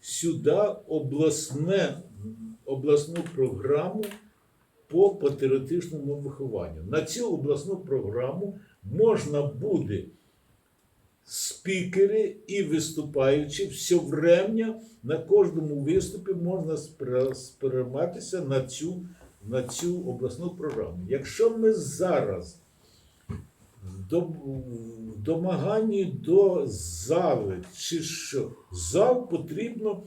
сюди обласне, обласну програму по патріотичному вихованню. На цю обласну програму можна буде спікери і виступаючі все время на кожному виступі можна сприйматися на цю, на цю обласну програму. Якщо ми зараз в домаганні до зали, чи що, зал потрібно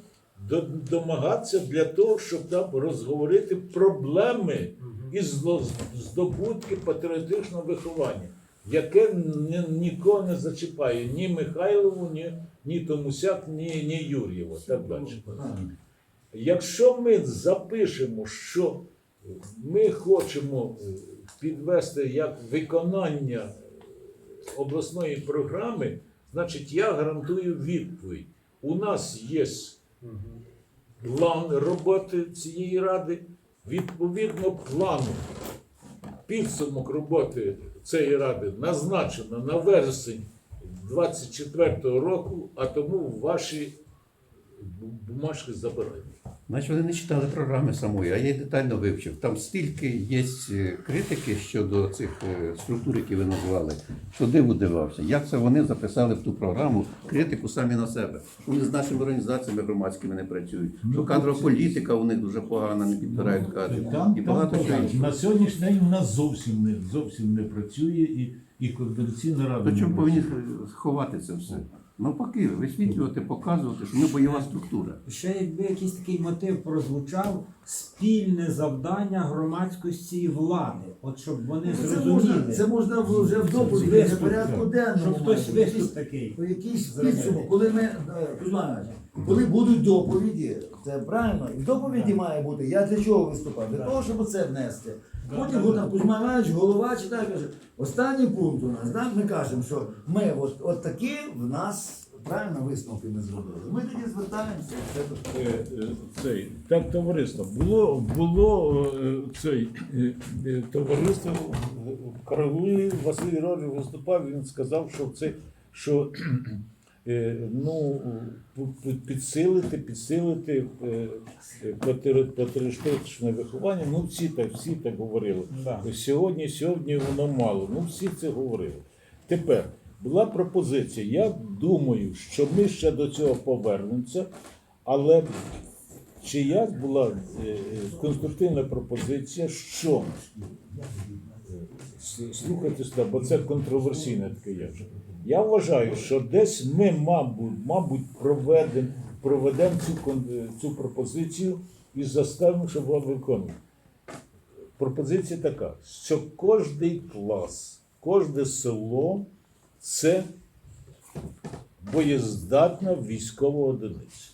домагатися для того, щоб там розговорити проблеми і здобутки патріотичного виховання, яке ні, нікого не зачіпає. Ні Михайлову, ні, ні Томусяк, ні, ні Юр'єва. Так далі. Якщо ми запишемо, що ми хочемо е, підвести як виконання обласної програми, значить я гарантую відповідь. У нас є план роботи цієї ради, відповідно плану. Підсумок роботи цієї ради назначено на вересень 24-го року, а тому ваші бумажки забирають. Значить, вони не читали програми самої, а я її детально вивчив. Там стільки є е, критики щодо цих е, структур, які ви назвали, що диву дивався. Як це вони записали в ту програму критику самі на себе? Вони з нашими організаціями громадськими не працюють. Що кадрова політика у них дуже погана, не підбирають кадрів. Там, І там багато чого іншого. на сьогоднішній день у нас зовсім не, зовсім не працює і, і координаційна рада. То чому повинні ховати це все? Навпаки, висвітлювати, показувати, що ми бойова структура. Ще якби якийсь такий мотив прозвучав спільне завдання громадськості і влади, от щоб вони Це можна, зрозуміли, це можна вже в доповіді Виступ, порядку денному. щоб хтось мати. виступ такий. Якийсь- Якийсь підсумок, коли ми, е, Кузьма Іванович, коли будуть доповіді, це правильно, і в доповіді має бути, я для чого виступав? Для того, щоб це внести. Потім от там Кузьма Іванович, голова читає, каже, останній пункт у нас, так, ми кажемо, що ми от, от такі в нас правильно висновки ми зробили. Ми тоді звертаємося. Е, е, цей, так, товариство, було, було е, цей, е, е, товариство е, Карагулі Василь Ігорович виступав, він сказав, що це, що ну, підсилити, підсилити е, е, патріотичне виховання, ну всі так, всі так говорили. Сьогодні, сьогодні воно мало, ну всі це говорили. Тепер була пропозиція. Я думаю, що ми ще до цього повернемося, але чиясь була е, е, конструктивна пропозиція, що е, слухайте сюди, бо це контроверсійне таке явище. Я вважаю, що десь ми, мабуть, мабуть, проведемо проведемо цю, цю пропозицію і заставимо, щоб вона виконувала. Пропозиція така, що кожний клас, кожне село це боєздатна військова одиниця.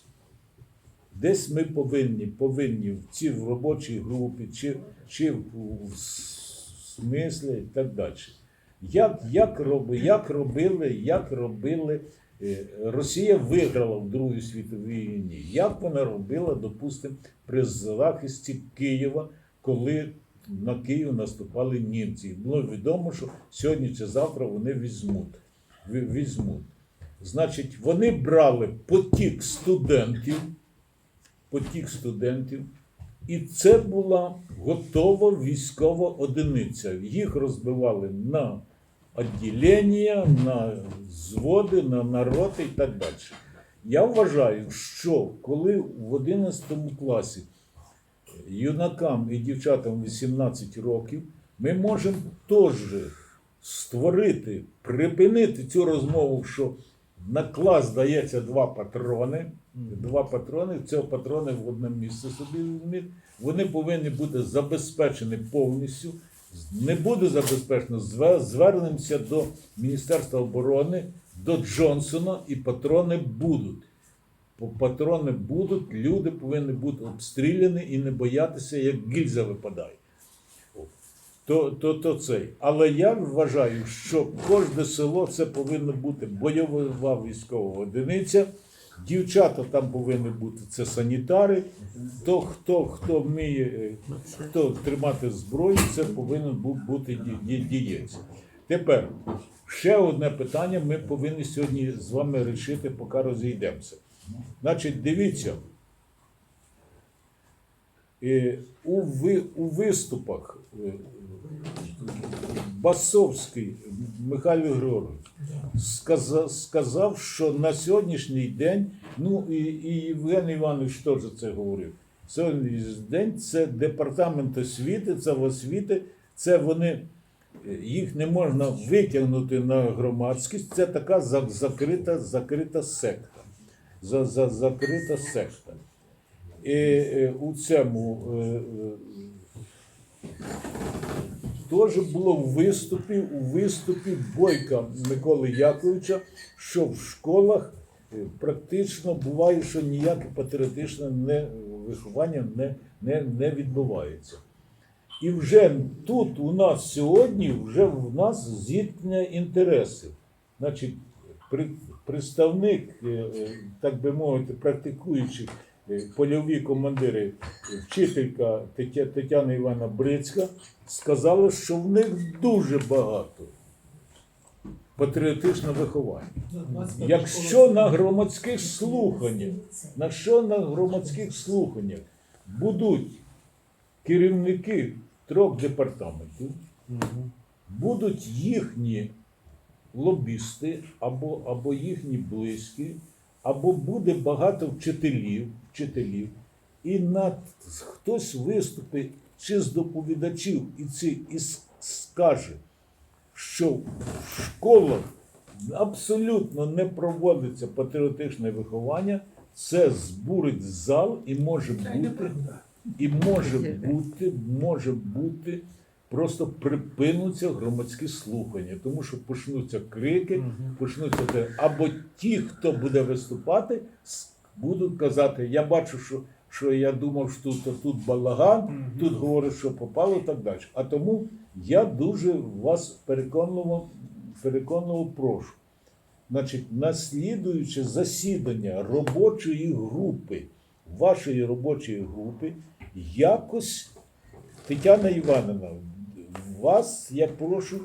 Десь ми повинні, повинні в цій робочій групі, чи, чи в, в смислі і так далі. Як, як, роби, як робили, як робили, е, Росія виграла в Другій світовій війні. Як вона робила, допустимо, при захисті Києва, коли на Київ наступали німці. Було відомо, що сьогодні чи завтра вони візьмуть. Візьмуть. Значить, вони брали потік студентів, потік студентів, і це була готова військова одиниця. Їх розбивали на відділення, на зводи, на народи і так далі. Я вважаю, що коли в 11 класі юнакам і дівчатам 18 років, ми можемо теж створити, припинити цю розмову, що на клас дається два патрони. Два патрони, цього патрони в одне місце собі візьміть. Вони повинні бути забезпечені повністю. Не буде забезпечено, звернемося до Міністерства оборони, до Джонсона, і патрони будуть. Патрони будуть, люди повинні бути обстріляні і не боятися, як гільза випадає. То, то, то цей. Але я вважаю, що кожне село це повинна бути бойова військова одиниця. Дівчата там повинні бути це санітари. То хто, хто вміє, е, хто тримати зброю, це повинен бути ді- ді- дієць. Тепер ще одне питання ми повинні сьогодні з вами рішити, поки розійдемося. Значить, дивіться. Е, у, виступах е, Басовський Михайло Григорович сказав, що на сьогоднішній день, ну і, і Євген Іванович теж це говорив. Сьогоднішній день це департамент освіти, це в освіти, це вони, е, їх не можна витягнути на громадськість. Це така закрита, закрита секта. За, за, закрита секта. І е, у цьому е, е, теж було в виступі, у виступі Бойка Миколи Яковича, що в школах е, практично буває, що ніяке патріотичне не, виховання не, не, не відбувається. І вже тут у нас сьогодні вже в нас зіткнення інтересів. Значить, представник, е, е, так би мовити, практикуючий е, польові командири, вчителька Тетяна Івана Брицька, сказала, що в них дуже багато патріотичне виховання. Якщо на громадських слуханнях, на що на громадських слуханнях будуть керівники трьох департаментів, будуть їхні лобісти або, або їхні близькі, або буде багато вчителів, вчителів, і над хтось виступить чи з доповідачів і, ці, і скаже, що в школах абсолютно не проводиться патріотичне виховання, це збурить зал і може бути, і може бути, може бути, просто припинуться громадські слухання, тому що почнуться крики, почнуться те. Або ті, хто буде виступати, будуть казати, я бачу, що. Що я думав, що тут, тут балаган, тут говорять, що попало, так далі. А тому я дуже вас переконливо, переконливо прошу. Значить, наслідуючи засідання робочої групи, вашої робочої групи, якось, Тетяна Івановна, вас я прошу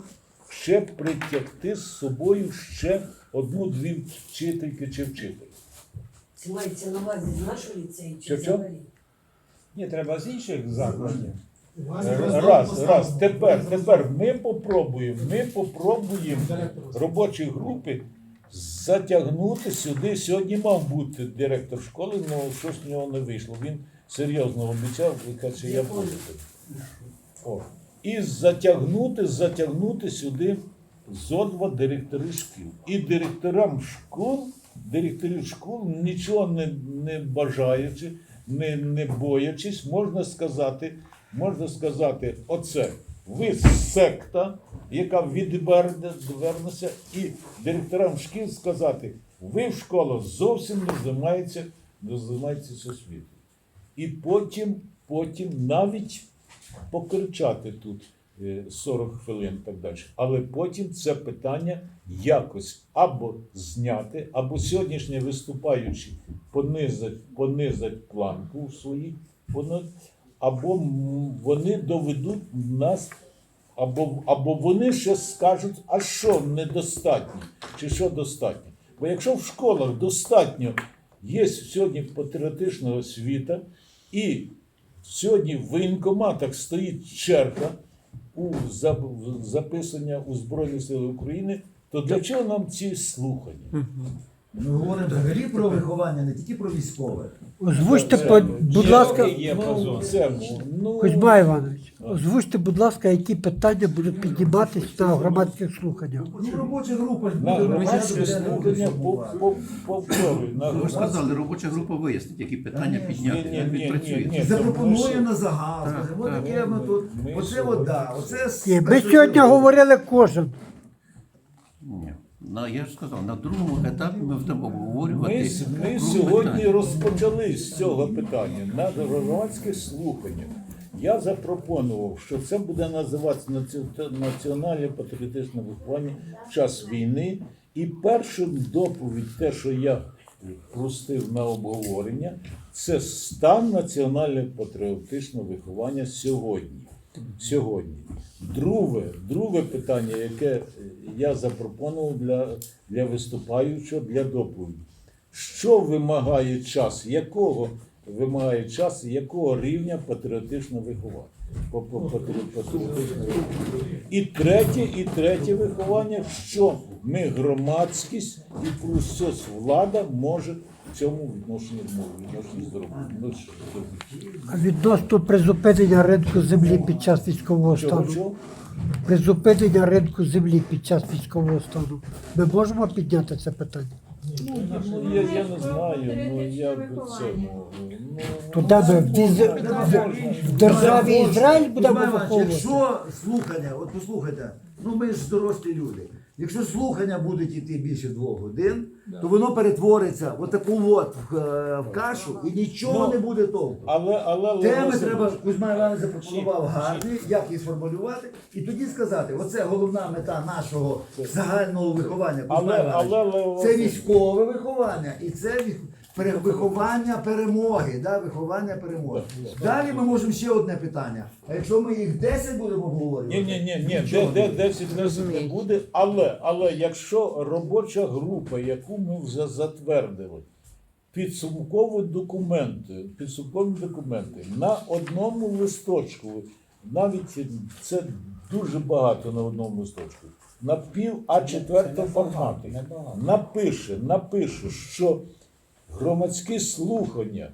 ще притягти з собою ще одну-дві вчительки чи вчителя. Це мається на увазі з нашого ліцею чи Що, що? взагалі? Ні, треба з інших закладів. Раз, раз. Тепер, тепер ми попробуємо, ми попробуємо робочі групи затягнути сюди. Сьогодні мав бути директор школи, але щось в нього не вийшло. Він серйозно обіцяв, каже, я буду. О. І затягнути, затягнути сюди зо два директори шкіл. І директорам школ, директорів школ, нічого не, не бажаючи, не, не боячись, можна сказати, можна сказати, оце. Ви секта, яка відвернеться, і директорам шкіл сказати, ви в школах зовсім не займаєтеся, не займаєтеся освітою. І потім, потім навіть покричати тут е, 40 хвилин і так далі. Але потім це питання якось або зняти, або сьогоднішні виступаючі понизать, понизать планку в своїй, або вони доведуть нас, або, або вони ще скажуть, а що недостатньо, чи що достатньо. Бо якщо в школах достатньо є сьогодні патріотична освіта, і сьогодні в воєнкоматах стоїть черга у записання у Збройні Сили України, то для чого нам ці слухання? Ми говоримо взагалі про виховання, не тільки про військове. Озвучте, по- будь ласка, є позов. Це, ну, Кузьма Іванович, озвучте, будь ласка, які питання будуть підніматися на громадських слуханнях. Ну, робоча група ж на буде громадське слухання по, по, повторюю, на Ви ж громадське сказали, робоча група вияснить, які питання підняти, ні, як ні, ні, відпрацює. ні. Запропонує на загал, скаже, от таке ми тут. Ми Оце сьогодні- от, да, оце Ні, Ми сьогодні говорили кожен. Ні. На, я ж сказав, на другому етапі ми будемо обговорювати. Ми, с- ми сьогодні розпочали з цього питання на громадських слуханнях. Я запропонував, що це буде називатися наці- національне патріотичне виховання в час війни. І першу доповідь, те, що я простив на обговорення, це стан національного патріотичного виховання сьогодні. Сьогодні. Друге, друге питання, яке я запропонував для, для виступаючого для доповіді. що вимагає час, якого вимагає час, якого рівня патріотичного виховання. По- по- патрі- патріотичне виховання. І третє, і третє виховання, що ми громадськість і плюс соцвлада може в цьому відношенні відношенні зробити. Ну, що зробити? А відносно призупинення ринку землі під час військового Чого, стану. чого? Призупинення ринку землі під час військового стану. Ми можемо підняти це питання? Ну, я, я не знаю, ну як би це. Ну, ну, То де ми в, діз- в- в державі Ізраїль будемо Іванович, виховувати? Якщо слухання, от послухайте, ну ми ж дорослі люди. Якщо слухання будуть йти більше двох годин, то воно перетвориться в таку от в, е, в кашу і нічого Ну, не буде толку. Але, але, Теми Леонід треба, Кузьма Іванович запропонував гарні, як її сформулювати, і тоді сказати, оце головна мета нашого загального виховання. Кузьма Але- Іванович. але, Лео це військове виховання і це віх- пере- виховання перемоги. Да? Виховання перемоги. Далі ми можемо ще одне питання. А якщо ми їх 10 будемо обговорювати, Ні, ні, ні, ні, нічого де, не де, буде. 10 разів не буде, але, але якщо робоча група, яку ми вже затвердили, підсумкові документи, підсумкові документи на одному листочку, навіть це дуже багато на одному листочку, на пів А4 форматі, напише, напише, що громадські слухання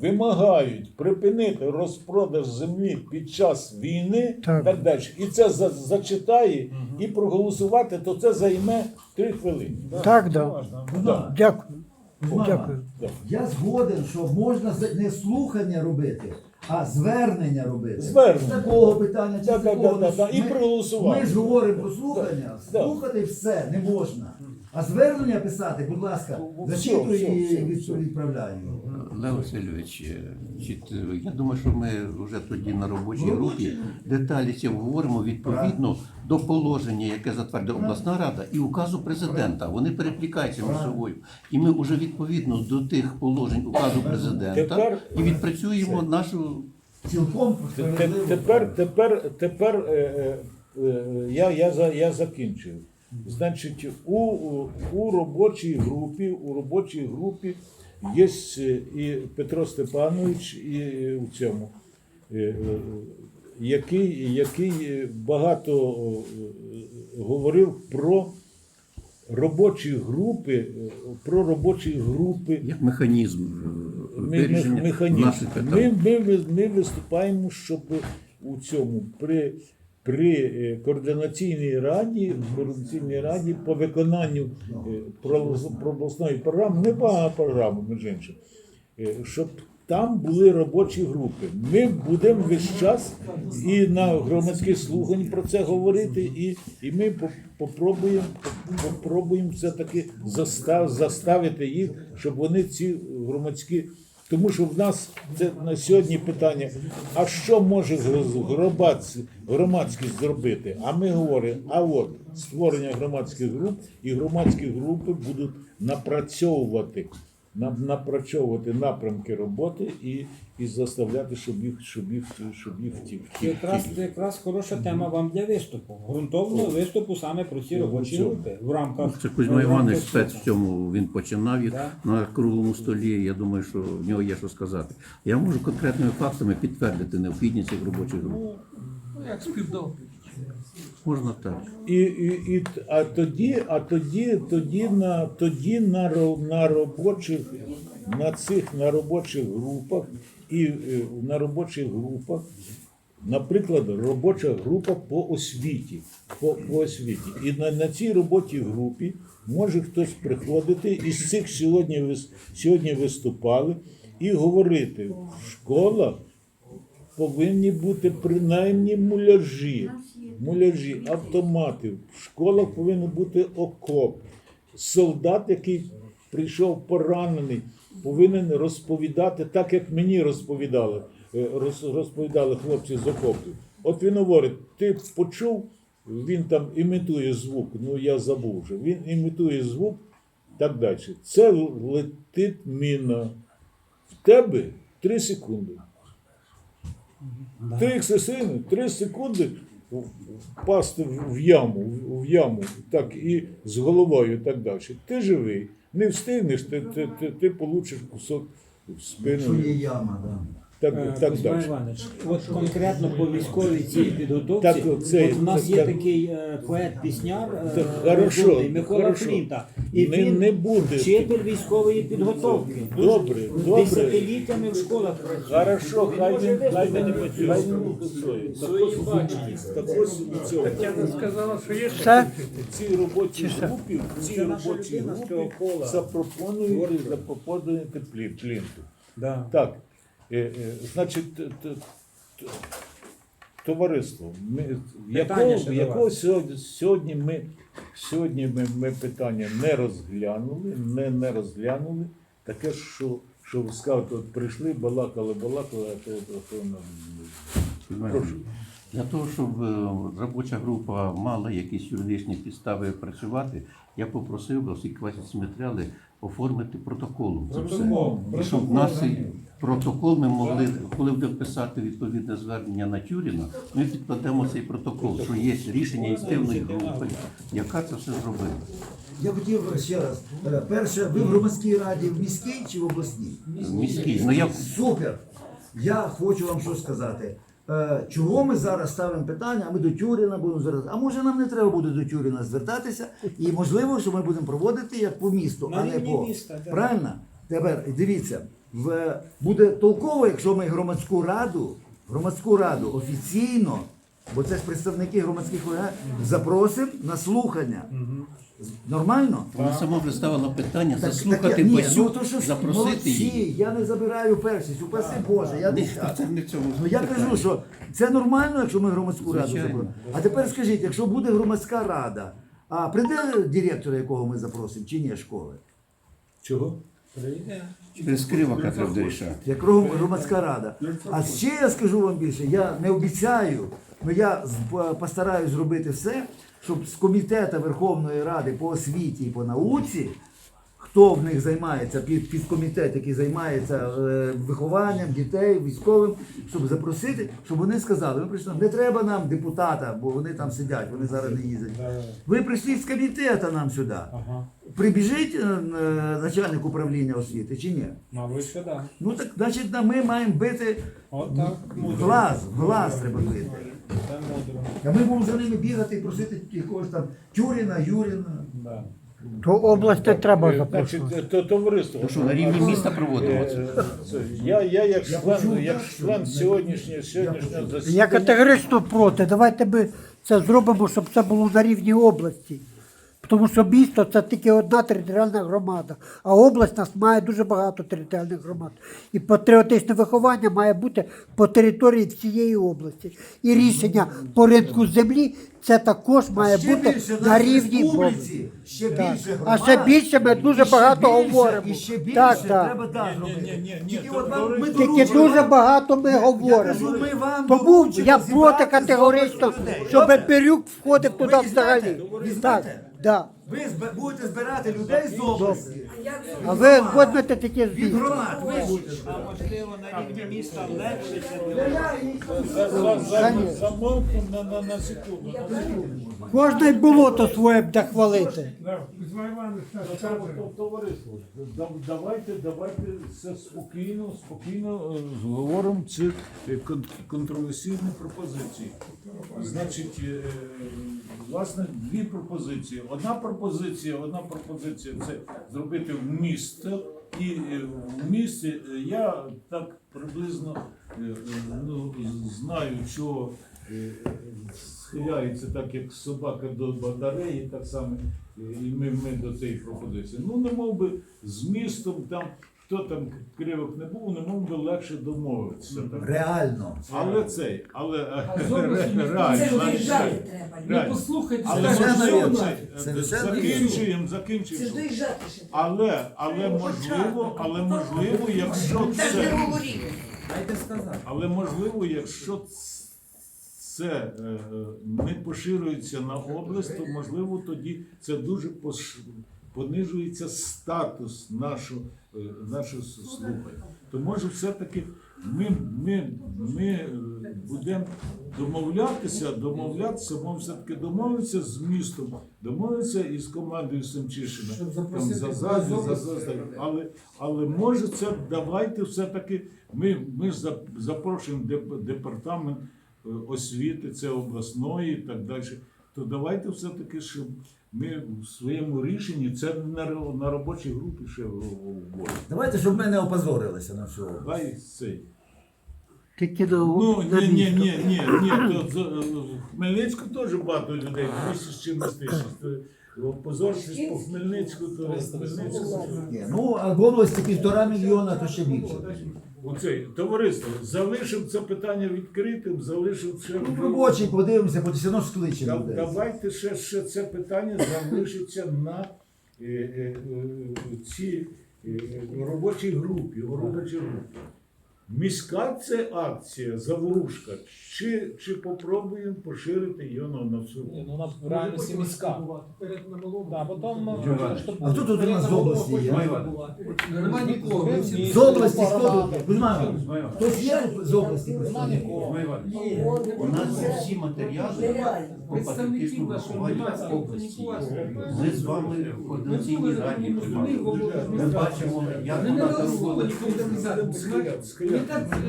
вимагають припинити розпродаж землі під час війни Так. так далі. І це за- зачитає і проголосувати, то це займе три хвилини. Так, да. Да. Дякую. Кузьма, Дякую. Я згоден, що можна не слухання робити, а звернення робити. Звернення. З такого питання чи Да, з да, да, да, да. І Ми- проголосувати. Ми ж говоримо про слухання, Да. слухати все не можна. А звернення писати, будь ласка, Ну, зачитую і відправляю. Лео Васильович, е, я думаю, що ми вже тоді на робочій групі деталі ці обговоримо відповідно до положення, яке затвердила обласна рада, і указу президента. Вони перекликаються між собою. І ми вже відповідно до тих положень указу президента і відпрацюємо нашу Цілком. Тепер, тепер, тепер е, е, е, я, я, за- я закінчив. Значить, у, у, у робочій групі, у робочій групі є е, і Петро Степанович, і е, у цьому, е, який, який багато говорив про робочі групи, про робочі групи як механізм ми, ми, механізм. питань. Ми, ми, ми виступаємо, щоб у цьому при, при е, координаційній раді, координаційній раді по виконанню е, обласної програми, непогана програма, між іншим, е, щоб там були робочі групи. Ми будемо весь час і на громадських слухань про це говорити, і, і ми по- попробуємо, попробуємо все-таки застав, заставити їх, щоб вони ці громадські. Тому що в нас це на сьогодні питання: а що може громадськість, зробити? А ми говоримо, а от створення громадських груп, і громадські групи будуть напрацьовувати, на- напрацьовувати напрямки роботи і, і заставляти, щоб їх, щоб їх, щоб їх втік. Це якраз, це якраз хороша тема вам для виступу. Грунтовного виступу саме про ці робочі групи в рамках. Це Кузьма в Іванович спец в цьому він починав їх Да. на круглому столі. Я думаю, що в нього є що сказати. Я можу конкретними фактами підтвердити необхідність цих робочих груп. Як співдав. Можна так. І, і, і а тоді, а тоді, тоді на тоді на, на робочих на цих на робочих групах і е, на робочих групах, наприклад, робоча група по освіті. По, по освіті. І на, на цій робочій групі може хтось приходити із цих сьогодні сьогодні виступали і говорити в школах повинні бути принаймні муляжі, муляжі, автомати. В школах повинен бути окоп. Солдат, який прийшов поранений, повинен розповідати так, як мені розповідали, е, розповідали хлопці з окопів. От він говорить: ти почув, він там імітує звук, ну я забув вже. Він імітує звук, так далі. Це летить міна. В тебе 3 секунди. Три ексесини, три секунди впасти в- яму, в- яму, так і з головою, і так далі. Ти живий. Не встигнеш, ти, ти, ти, ти получиш кусок в Що є спину. яма, да. Так, Е, так Кузьма далі. Іванович, от конкретно по військовій цій підготовці, Так, оце- от у нас це- є так. такий е, поет-пісняр е, Так, хорошо, розумний, Микола хорошо. Флінта. І Не- він не буде. вчитель військової підготовки. Добре, добре. Десятиліттями в школах працює. Хорошо, хай він, хай він, голосує. Так ось, так ось у цьому. Все? В цій робочій групі, в цій робочій групі запропонуєте, запропонуєте плі- плінту. Да. Так, значить, т- т- т- товариство, ми, якого, якого сьогодні, сьогодні, ми, сьогодні ми, ми питання не розглянули, не, не розглянули. Таке, що, що ви скажете, от прийшли, балакали, балакали, а то, то, то, ну, прошу. Для того, щоб е, робоча група мала якісь юридичні підстави працювати, я попросив би, оскільки ваші ці матеріали, оформити протоколом. Це все. І щоб в нас цей протокол ми могли, коли будемо писати відповідне звернення на Тюріна, ми підкладемо цей протокол, що є рішення ініціативної групи, яка це все зробила. Я хотів ще раз. е, Перше, ви в громадській раді в міській чи в обласній? Міський. Ну я Супер! Я хочу вам що сказати. Е, Чого ми зараз ставимо питання, а ми до Тюріна будемо звертатися. А може нам не треба буде до Тюріна звертатися, і можливо, що ми будемо проводити як по місту, На а не по міста, правильно? Тепер дивіться, в буде толково, якщо ми громадську раду, громадську раду офіційно, бо це ж представники громадських запросимо на слухання. Нормально? вона сама представила питання Так, заслухати так, ні, Басю, ну, то що ж, запросити молодці, її. Я не забираю першість, упаси Боже, я Ні, десятий. це не в цьому Ну я питання. кажу, що це нормально, якщо ми громадську раду Звичайно. запросимо. А тепер скажіть, якщо буде громадська рада, а прийде директора, якого ми запросимо, чи ні школи? Чого? Через Кривака треба вирішати. Як гром- громадська рада. А ще я скажу вам більше, я не обіцяю, але я з- постараюсь зробити все, щоб з комітету Верховної Ради по освіті і по науці, хто в них займається, під, підкомітет, який займається е, вихованням дітей, військовим, щоб запросити, щоб вони сказали, ви прийшли, не треба нам депутата, бо вони там сидять, вони зараз не їздять. Ви прийшли з комітету нам сюди. Ага. Прибіжить е, е, начальник управління освіти чи ні? Мабуть, що да. Ну так, значить, ми маємо бити От так. в глаз, в глаз треба бити. А ми будемо за ними бігати і просити якогось там Тюріна, Юріна. Да. То область не треба Е, запрошувати. Значить, то, товариство. То що, на рівні міста проводимо це? Е, це, Я, я як Я член, як так, що член сьогоднішнього, засідання. Я категорично проти. Давайте ми це зробимо, щоб це було на рівні області. Тому що місто це тільки одна територіальна громада, а область нас має дуже багато територіальних громад. І патріотичне виховання має бути по території всієї області. І рішення по ринку землі це також має ще бути більше на рівні області. ще Так. більше А ще більше ми дуже багато більше, говоримо. І ще більше Так, так. треба ні, ні, Тільки от вам ми Тільки доручимо. дуже багато ми Я говоримо. кажу, ми вам Тому доручимо я проти категорично, області людей. щоб Добре? Входив туди взагалі. Візьмете? Так, да. Ви зб- будете збирати людей з області. А ви візьмете такі Від громад ви будете А можливо на рівні міста легше це Я- буде. я- За- за- за- Замовкнув на, на, на секунду. На секунду. Кожне й було то своє буде хвалити. Товариство, да- давайте, давайте все спокійно, спокійно е, говоримо ці е, кон- контроверсійні пропозиції. Значить, е, власне, дві пропозиції. Одна пропозиція, одна пропозиція це зробити в місто. І е, в місті е, я так приблизно е, ну, знаю, що схиляється так, як собака до батареї, так само і ми, ми до цієї пропозиції. Ну, не мов би з містом там, хто там кривок не був, не мов би легше домовитися. Так. Реально. Але цей, але е, ніхто Це реально, виїжджати треба. реально. послухайте, Але Це е, закінчуємо, Це ж закінчуємо. доїжджати ще треба. Але, але можливо, але можливо, якщо не це, говорили. Дайте сказати. але можливо, якщо ц- це е, е, не поширюється на область, то можливо тоді це дуже пош- понижується статус нашого, е, нашого слухання. То може все-таки ми, ми, ми е, будемо домовлятися, домовлятися, ми все-таки домовитися з містом, домовитися із командою Семчишина. Там за когось за, з за, області. за, за, але, але може це давайте все-таки. Ми, ми за- запрошуємо деп- департамент е, освіти, це обласної і так далі. То давайте все-таки, щоб ми в своєму рішенні це на, на робочій групі ще вводимо. Давайте, щоб ми не опозорилися на всього. Хай цей. Тільки на, Ну, ні, ні, ні, ні, ні, то з- в Хмельницьку теж багато людей, 200 з чимось тисяч. То Позоритись по Хмельницьку, то Хмельницьку. Ні, ну, а в області півтора мільйона, то ще більше. Оцей товариство, залишив це питання відкритим, залишив ще. Ну, робочий, подивимося, бо все одно скличе Да- Давайте ще, ще це питання залишиться на е, е, е, цій е, робочій групі. у робочій групі. Міська це акція, заворушка. Чи, чи попробуємо поширити її на, на всю? Ні, ну вона в реальності міська. Да, потім, Джованни. щоб- А хто тут у нас з області є? Нема нікого. всі- З області хто тут? Кузьма, хтось є з області? Нема нікого. У нас є всі матеріали по патріотичному вихованню області. Ми з вами в координаційній раді приймали. Ми бачимо, як не вона налаштовані робила. к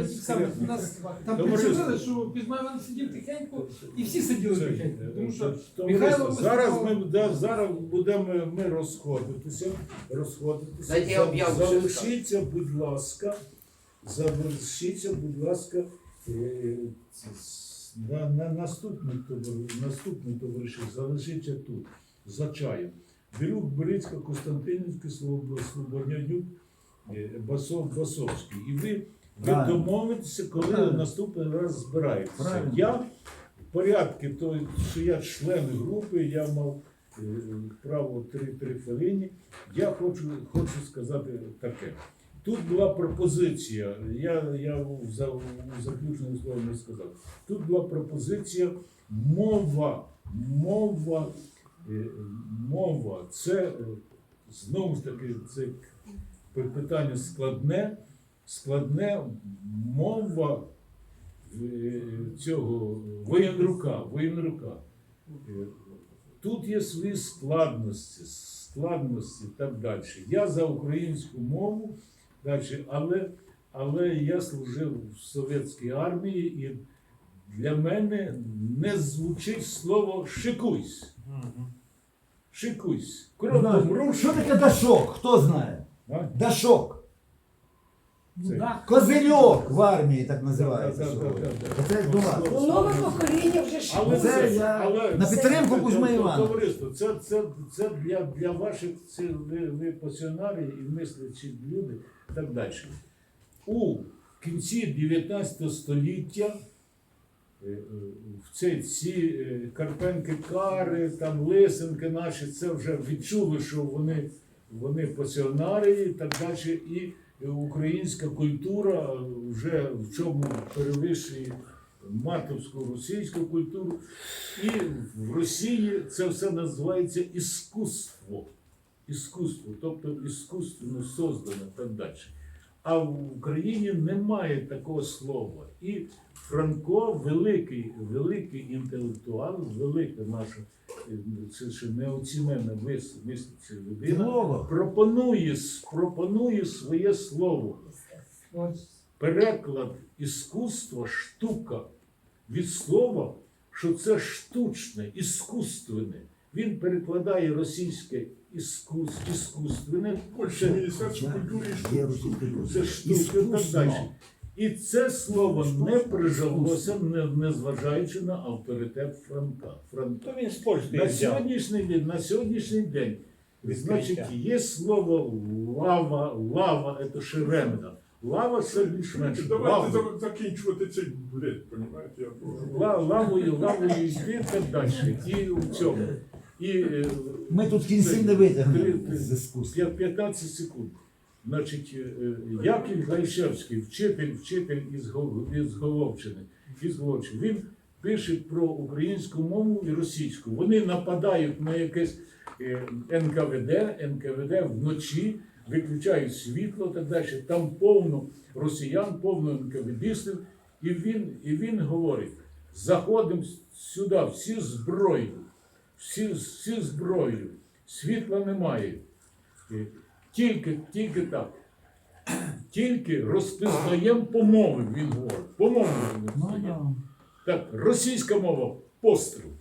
саме нас там що сидів тихенько, і всі сиділи тихенько. Тому що Михайло зараз ми зараз будемо ми розходитися. розходитися. Дайте я об'яву ще Залишіться, будь ласка, залишіться, будь ласка, е, с- на, на наступний товар- наступний товариші, залишіться тут, за чаєм. Бірюк, Борицька, Костянтинівський, Слоб- Слободнянюк, е, Басов, Басовський. І ви, ви Правильно. домовитеся, коли Правильно. наступний раз збираєтеся. Правильно. Я в порядку, то, що я член групи, я мав е, право 3-3 хвилини. Я хочу, хочу сказати таке. Тут була пропозиція, я, я в, за, в заключному слові не сказав. Тут була пропозиція мова, мова, е, мова. Це е, знову ж таки це питання складне, складне мова е, цього воєнрука, воєнрука. Тут є свої складності, складності і так далі. Я за українську мову, далі, але, але я служив в совєтській армії, і для мене не звучить слово шикуйсь. Шикуйсь. Кругом руш. Що таке дашок? Хто знає? А? Дашок. Це- да, Козельок в армії так називається. Да, да, сьогодні. да, да. Оце до вас. Ну, нове покоління вже. Але Це це, я але на підтримку це- Кузьми це- Івана. Товариство, це, це, це для, для ваших це ви, ви пасіонарі і мислячі люди і так далі. У кінці 19 століття е, е, в ці, ці е, Карпенки Кари, там Лисенки наші, це вже відчули, що вони, вони пасіонари і так далі. І українська культура вже в чому перевищує матовську російську культуру. І в Росії це все називається іскусство. Іскусство, тобто іскусственно создане так далі. А в Україні немає такого слова. І Франко великий, великий інтелектуал, велика наша це ще неоцінена мис- мислиця людина, Філолог. пропонує, пропонує своє слово. Переклад іскусства штука від слова, що це штучне, іскусственне. Він перекладає російське іскус, іскусственне, це, Є російська культура. це штука і так далі. І це слово не прижилося, не, незважаючи на авторитет Франка. Франка. То він з Польщі На взяв. сьогоднішній день, на сьогоднішній день, Відкриття. значить, є слово лава, лава це шеренга. Лава це більш-менш Давайте лава. за- закінчувати цей бред, понімаєте? Я прошу. Ла- лавою, лавою йти так далі. І в цьому. І, е, Ми тут кінців не витягнемо з іскусства. 15 секунд. Значить, е, Яків Гайшевський, вчитель, вчитель із, Гол- із Головчини, із Головчини, він пише про українську мову і російську. Вони нападають на якесь е, НКВД, НКВД вночі, виключають світло і так далі. Там повно росіян, повно НКВДистів. І він, і він говорить: заходимо сюди, всі зброю, всі, всі зброю, світла немає. Тільки, тільки так. Тільки розпізнаємо помови, він говорить. Помови він розпізнаємо. Так, російська мова постріл.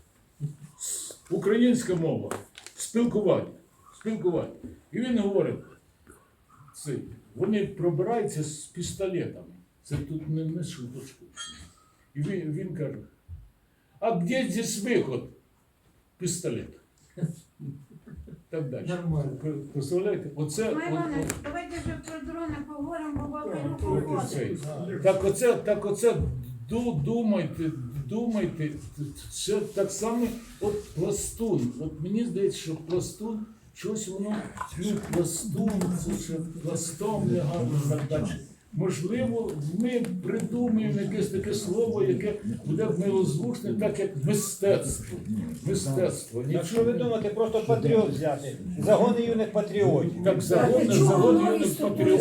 Українська мова спілкування. Спілкування. І він говорить, це, вони пробираються з пістолетами. Це тут не, не шуточку. І він, він каже, а де здесь виход? Пістолет. Так далі. Нормально. Ви Представляєте? Оце, Микола от- Іванович, давайте вже про дрони поговоримо, бо руку от- оце. Так оце, так оце ду- думайте, думайте, це так само от пластун. От мені здається, що пластун, щось воно, ну, пластун, це ще пластом і так далі. Можливо, ми придумаємо якесь таке слово, яке буде милозвучне, так як мистецтво. Мистецтво. Якщо ви думаєте, просто патріот взяти, загони юних патріотів. Так, загони, загони юних патріотів.